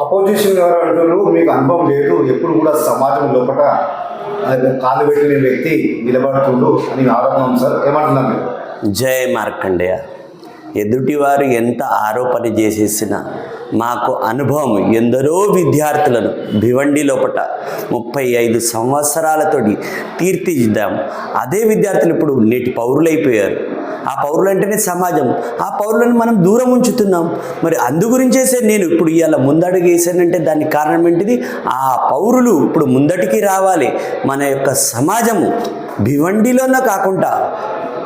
Opposition గారు అంటున్నారు? మీకు అనుభవం లేదు. ఎప్పుడు కూడా సమాజం లోపల కాలు పెట్టిన వ్యక్తి నిలబడుతుండు అని ఆరోపణ సార్. ఏమంటున్నారు జయ మార్కండేయ. ఎదుటివారు ఎంత ఆరోపణ చేసేసినా మాకు అనుభవం ఎందరో విద్యార్థులను భివండి లోపట ముప్పై ఐదు సంవత్సరాలతోటి తీర్చిదిద్దాం. అదే విద్యార్థులు ఇప్పుడు నేటి పౌరులైపోయారు. ఆ పౌరులు అంటేనే సమాజం. ఆ పౌరులను మనం దూరం ఉంచుతున్నాం. మరి అందు గురించేసే నేను ఇప్పుడు ఇవాళ ముందడుగు వేసానంటే దానికి కారణం ఏంటిది? ఆ పౌరులు ఇప్పుడు ముందటికి రావాలి. మన యొక్క సమాజము భివండిలోనే కాకుండా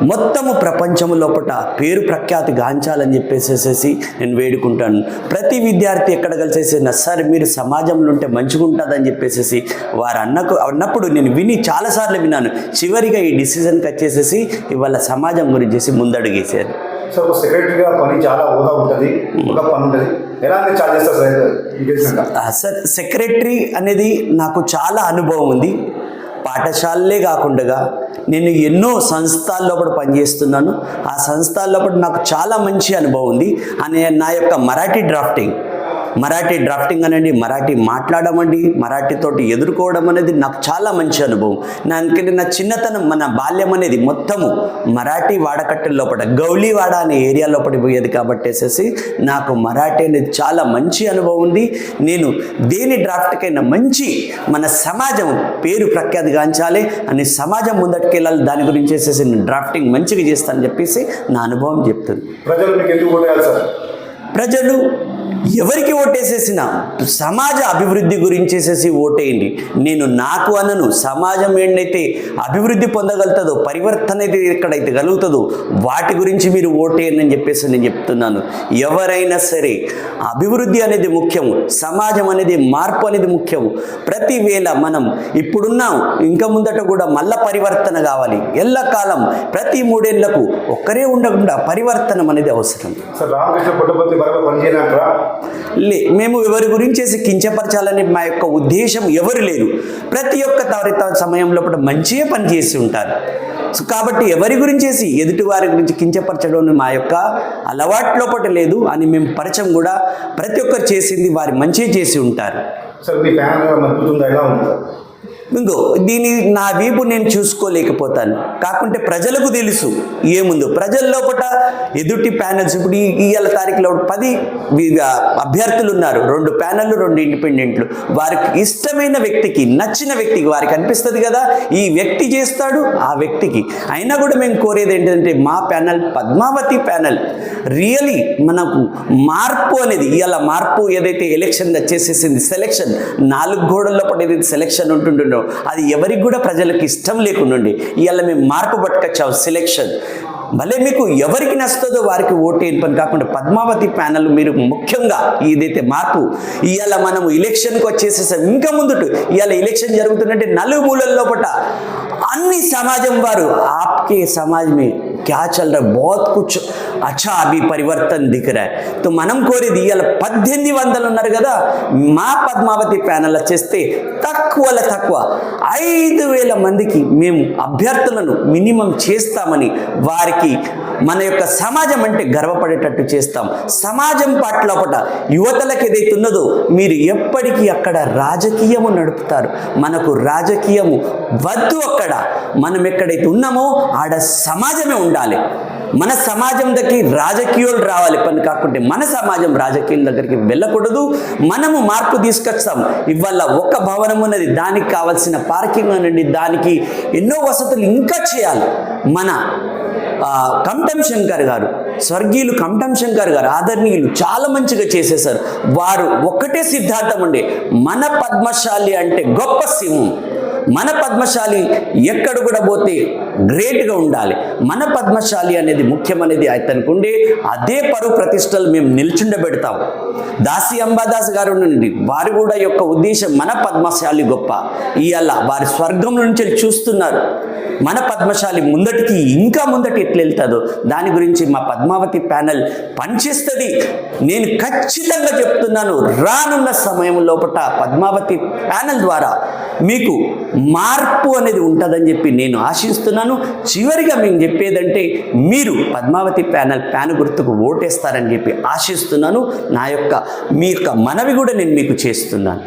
మొత్తము ప్రపంచము లోపట పేరు ప్రఖ్యాతి గాంచాలని చెప్పేసేసి నేను వేడుకుంటాను. ప్రతి విద్యార్థి ఎక్కడ కలిసేసిన? సార్ మీరు సమాజంలో ఉంటే మంచిగా ఉంటుందని చెప్పేసేసి వారు అన్నకు అన్నప్పుడు నేను విని చాలాసార్లు విన్నాను. చివరిగా ఈ డిసిజన్కి వచ్చేసేసి ఇవాళ సమాజం గురించి ముందడుగేసారు సార్ ఒక సెక్రటరీగా పని చాలా హోదా ఉంటుంది ఒక పని ఉంటుంది. సార్ సెక్రటరీ అనేది నాకు చాలా అనుభవం ఉంది. పాఠశాలలే కాకుండా నేను ఎన్నో సంస్థల్లో కూడా పనిచేస్తున్నాను. ఆ సంస్థల్లో కూడా నాకు చాలా మంచి అనుభవం ఉంది. అనే నా యొక్క మరాఠీ డ్రాఫ్టింగ్. మరాఠీ డ్రాఫ్టింగ్ అనండి మరాఠీ మాట్లాడమండి మరాఠీతోటి ఎదుర్కోవడం అనేది నాకు చాలా మంచి అనుభవం. నా ఎందుకంటే నా చిన్నతనం మన బాల్యం అనేది మొత్తము మరాఠీ వాడకట్టెల లోపల గౌలీవాడ అనే ఏరియా లోపల పోయేది కాబట్టేసేసి నాకు మరాఠీ అనేది చాలా మంచి అనుభవం ఉంది. నేను దేని డ్రాఫ్ట్కైనా మంచి మన సమాజం పేరు ప్రఖ్యాతి గాంచాలి అని సమాజం ముందటికెళ్ళాలి దాని గురించి వేసేసి నేను డ్రాఫ్టింగ్ మంచిగా చేస్తానని చెప్పేసి నా అనుభవం చెప్తుంది. ప్రజలు మీకు ఎందుకు ప్రజలు ఎవరికి ఓటేసేసినా సమాజ అభివృద్ధి గురించేసేసి ఓటేయండి. నేను నాకు అనను సమాజం ఏంటైతే అభివృద్ధి పొందగలుగుతుందో పరివర్తన అయితే ఎక్కడైతే కలుగుతుందో వాటి గురించి మీరు ఓటేయండి అని చెప్పేసి నేను చెప్తున్నాను. ఎవరైనా సరే అభివృద్ధి అనేది ముఖ్యము సమాజం అనేది మార్పు అనేది ముఖ్యము. ప్రతి వేళ మనం ఇప్పుడున్నాం ఇంకా ముందట కూడా మళ్ళా పరివర్తన కావాలి. ఎల్లకాలం ప్రతి మూడేళ్ళకు ఒక్కరే ఉండకుండా పరివర్తనం అనేది అవసరం. సార్ రామకృష్ణ పుట్టపర్తి బరాబర్ లే మేము ఎవరి గురించేసి కించపరచాలని మా యొక్క ఉద్దేశం ఎవరు లేరు. ప్రతి ఒక్క తవరిత సమయంలో కూడా మంచిగా పనిచేసి ఉంటారు. సో కాబట్టి ఎవరి గురించేసి ఎదుటి వారి గురించి కించపరచడం మా యొక్క అలవాట్లో పట్ల లేదు అని మేము పరిచయం కూడా ప్రతి ఒక్కరు చేసింది వారి మంచిగా చేసి ఉంటారు. సార్ మీ ఎలా ఇంకో దీని నా వీపు నేను చూసుకోలేకపోతాను. కాకుంటే ప్రజలకు తెలుసు ఏముందో. ప్రజల లోపల ఎదుటి ప్యానెల్స్ ఇప్పుడు ఈ ఇవాళ తారీఖులో పది అభ్యర్థులు ఉన్నారు. రెండు ప్యానెళ్ళు రెండు ఇండిపెండెంట్లు వారికి ఇష్టమైన వ్యక్తికి నచ్చిన వ్యక్తికి వారికి అనిపిస్తుంది కదా. ఈ వ్యక్తి చేస్తాడు ఆ వ్యక్తికి. అయినా కూడా మేము కోరేది ఏంటంటే మా ప్యానెల్ పద్మావతి ప్యానెల్ రియలీ మనకు మార్పు అనేది ఇవాళ మార్పు ఏదైతే ఎలక్షన్ వచ్చేసేసింది సెలెక్షన్ నాలుగు గోడల లోపల ఏదైతే సెలెక్షన్ ఉంటుండో అది ఎవరికి కూడా ప్రజలకు ఇష్టం లేకుండా ఇవాళ మేము మార్పు పట్టుకొచ్చావు సెలెక్షన్ భలే మీకు ఎవరికి నస్తుందో వారికి ఓటేయని పని కాకుండా పద్మావతి ప్యానల్ మీరు ముఖ్యంగా ఏదైతే మార్పు ఇవాళ మనము ఇలక్షన్కి వచ్చేసేసాం. ఇంకా ముందుట ఇవాళ ఇలక్షన్ జరుగుతుందంటే మూలల్లో పట అన్ని సమాజం వారు ఆప్కే సమాజమే క్యాచల్ బోత్ రా అచ్చా అవి పరివర్తన్ దిఖరా తో మనం కోరేది ఇవాళ పద్దెనిమిది వందలు ఉన్నారు కదా మా పద్మావతి ప్యానల్ వచ్చేస్తే తక్కువలో తక్కువ ఐదు వేల మందికి మేము అభ్యర్థులను మినిమం చేస్తామని వారికి మన యొక్క సమాజం అంటే గర్వపడేటట్టు చేస్తాం. సమాజం పట్ల పట యువతలకు ఏదైతే ఉన్నదో మీరు ఎప్పటికీ అక్కడ రాజకీయము నడుపుతారు. మనకు రాజకీయము వద్దు అక్కడ. మనం ఎక్కడైతే ఉన్నామో ఆడ సమాజమే ఉండాలి. మన సమాజం దగ్గరికి రాజకీయాలు రావాలి. పని కాకుంటే మన సమాజం రాజకీయాల దగ్గరికి వెళ్ళకూడదు. మనము మార్పు తీసుకొస్తాం ఇవాళ ఒక భవనం ఉన్నది. దానికి కావాల్సిన పార్కింగ్ అనండి. దానికి ఎన్నో వసతులు ఇంకా చేయాలి. మన ఆ, కంఠం శంకర్ గారు స్వర్గీయులు కంఠం శంకర్ గారు ఆదరణీయులు చాలా మంచిగా చేసేసారు వారు ఒక్కటే సిద్ధాంతం ఉండే మన పద్మశాలి అంటే గొప్ప సింహం. మన పద్మశాలి ఎక్కడ కూడా పోతే గ్రేట్గా ఉండాలి. మన పద్మశాలి అనేది ముఖ్యమనేది అతనికి ఉండే అదే పరు ప్రతిష్టలు మేము నిల్చుండబెడతాం. దాసి అంబాదాస్ గారు నుండి వారు కూడా యొక్క ఉద్దేశం మన పద్మశాలి గొప్ప. ఇవాళ వారి స్వర్గం నుంచి చూస్తున్నారు. మన పద్మశాలి ముందటికి ఇంకా ముందటి ఎట్లా వెళ్తుందో దాని గురించి మా పద్మావతి ప్యానెల్ పనిచేస్తుంది. నేను ఖచ్చితంగా చెప్తున్నాను రానున్న సమయం లోపల పద్మావతి ప్యానెల్ ద్వారా మీకు మార్పు అనేది ఉంటుందని చెప్పి నేను ఆశిస్తున్నాను. తెలియజేస్తున్నాను చివరిగా మేము చెప్పేదంటే మీరు పద్మావతి ప్యానల్ ప్యాన్ గుర్తుకు ఓటేస్తారని చెప్పి ఆశిస్తున్నాను. నా యొక్క మీ యొక్క మనవి కూడా నేను మీకు చేస్తున్నాను.